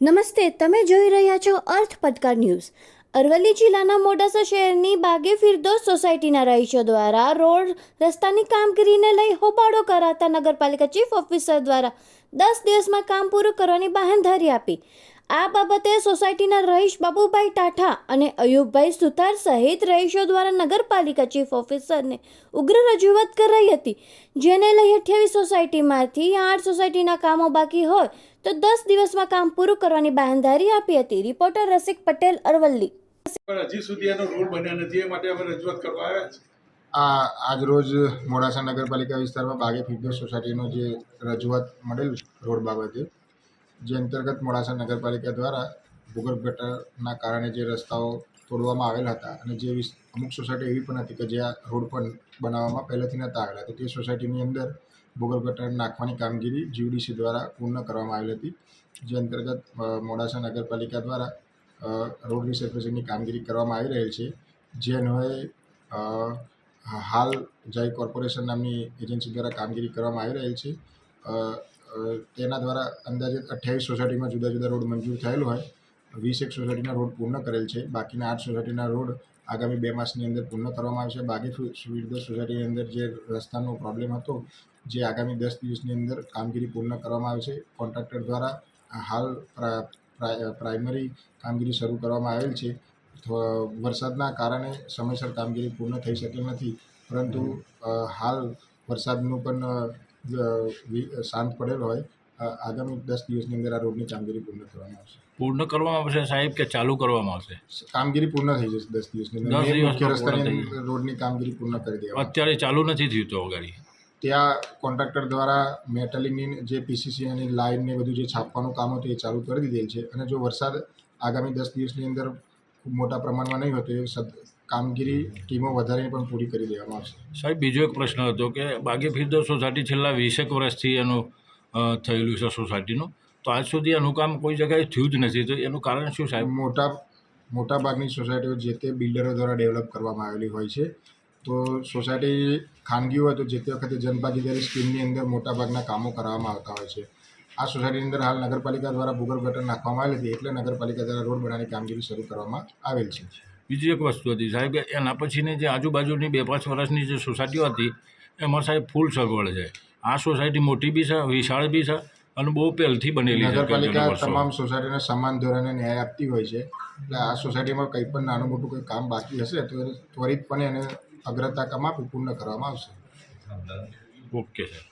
નમસ્તે, તમે જોઈ રહ્યા છો અર્થ પટકાર ન્યૂઝ. અરવલ્લી જિલ્લાના મોડાસા શહેરની બાગે ફિરદોસ સોસાયટીના રહીશો દ્વારા રોડ રસ્તાની કામગીરીને લઈ હોબાળો કરાતા નગરપાલિકા ચીફ ઓફિસર દ્વારા દસ દિવસમાં કામ પૂરું કરવાની બાહેંધરી આપી. આ બાબતે સોસાયટીના રહીશ બાબુભાઈ ટાઠા અને અયુબભાઈ સુથાર સહિત રહીશો દ્વારા નગરપાલિકા ચીફ ઓફિસરને ઉગ્ર રજૂઆત કરાઈ હતી. જેને લઈ અઠ્યાવીસ સોસાયટીમાંથી આઠ સોસાયટીના કામો બાકી હોય તો દસ દિવસમાં કામ પૂરું કરવાની બાહેંધરી આપી હતી. રિપોર્ટર રસિક પટેલ અરવલ્લી. પણ હજી સુધી એનો રોડ બન્યો નથી. એ માટે અમે રજૂઆત કરવા આવ્યા છે. આ આજરોજ મોડાસા નગરપાલિકા વિસ્તારમાં બાગે ફિટનેસ સોસાયટીનો જે રજૂઆત મળેલ રોડ બાબતે જે અંતર્ગત મોડાસા નગરપાલિકા દ્વારા ભૂગર્ભ ગટરના કારણે જે રસ્તાઓ તોડવામાં આવેલા હતા અને જે અમુક સોસાયટી એવી પણ હતી કે જ્યાં રોડ પણ બનાવવામાં પહેલેથી નહોતા આવેલા, તો તે સોસાયટીની અંદર ભૂગર્ભ ગટર નાખવાની કામગીરી જીવડીસી દ્વારા પૂર્ણ કરવામાં આવેલી હતી, જે અંતર્ગત મોડાસા નગરપાલિકા દ્વારા રોડ રિસર્ફેસિંગની કામગીરી કરવામાં આવી રહેલ છે જે અન્વયે હાલ જય કોર્પોરેશન નામની એજન્સી દ્વારા કામગીરી કરવામાં આવી રહેલ છે તેના દ્વારા અંદાજે અઠ્યાવીસ સોસાયટીમાં જુદા જુદા રોડ મંજૂર થયેલો હોય. વીસેક સોસાયટીના રોડ પૂર્ણ કરેલ છે. બાકીના આઠ સોસાયટીના રોડ આગામી બે માસની અંદર પૂર્ણ કરવામાં આવશે. બાકી સુવિધા સોસાયટીની અંદર જે રસ્તાનો પ્રોબ્લેમ હતો, જે આગામી દસ દિવસની અંદર કામગીરી પૂર્ણ કરવામાં આવશે. કોન્ટ્રાક્ટર દ્વારા હાલ પ્રા- પ્રા- પ્રાઇમરી કામગીરી શરૂ કરવામાં આવેલ છે. વરસાદના કારણે સમયસર કામગીરી પૂર્ણ થઈ શકેલ નથી. પરંતુ હાલ વરસાદનું પણ શાંત પડેલ હોય આગામી દસ દિવસની અંદર આ રોડની કામગીરી પૂર્ણ કરવામાં આવશે. પૂર્ણ કરવામાં આવશે સાહેબ કે ચાલુ કરવામાં આવશે? કામગીરી પૂર્ણ થઈ જશે દસ દિવસની અંદર. મુખ્ય રસ્તાની રોડની કામગીરી પૂર્ણ કરી દેવા અત્યારે ચાલુ નથી થયું તો ગાડી? ત્યાં કોન્ટ્રાક્ટર દ્વારા મેટલિંગની જે પીસીસી અને લાઇન ને બધું જે છાપવાનું કામ હતું એ ચાલુ કરી દીધેલ છે. અને જો વરસાદ આગામી દસ દિવસની અંદર ખૂબ મોટા પ્રમાણમાં નહીં હોતું એ કામગીરી ટીમો વધારીને પણ પૂરી કરી દેવામાં આવશે. સાહેબ બીજો એક પ્રશ્ન હતો કે બાગે ફિરદોસ સોસાયટી છેલ્લા વીસેક વર્ષથી એનું થયેલું છે સોસાયટીનું. તો આજ સુધી એનું કામ કોઈ જગ્યાએ થયું જ નથી. તો એનું કારણ શું સાહેબ? મોટા મોટા ભાગની સોસાયટીઓ જે તે બિલ્ડરો દ્વારા ડેવલપ કરવામાં આવેલી હોય છે. તો સોસાયટી ખાનગી હોય તો જે તે વખતે જનભાગીદારી સ્કીમની અંદર મોટા ભાગના કામો કરાવવામાં આવતા હોય છે. આ સોસાયટીની અંદર હાલ નગરપાલિકા દ્વારા ભૂગર્ભ ગટર નાખવામાં આવેલી હતી એટલે નગરપાલિકા દ્વારા રોડ બનાવવાની કામગીરી શરૂ કરવામાં આવેલ છે. બીજી એક વસ્તુ હતી સાહેબ કે એના પછીની જે આજુબાજુની બે પાંચ વર્ષની જે સોસાયટીઓ હતી એમાં સાહેબ ફૂલ સગવડ છે. આ સોસાયટી મોટી બી છે વિશાળ બી છે અને બહુ પહેલથી બનેલી છે નગરપાલિકા તમામ સોસાયટીને સમાન ધોરણે ન્યાય આપતી હોય છે. એટલે આ સોસાયટીમાં કંઈ પણ નાનું મોટું કોઈ કામ બાકી હશે તો ત્વરિતપણે એને અગ્રતા કામ આપી પૂર્ણ કરવામાં આવશે. Okay sir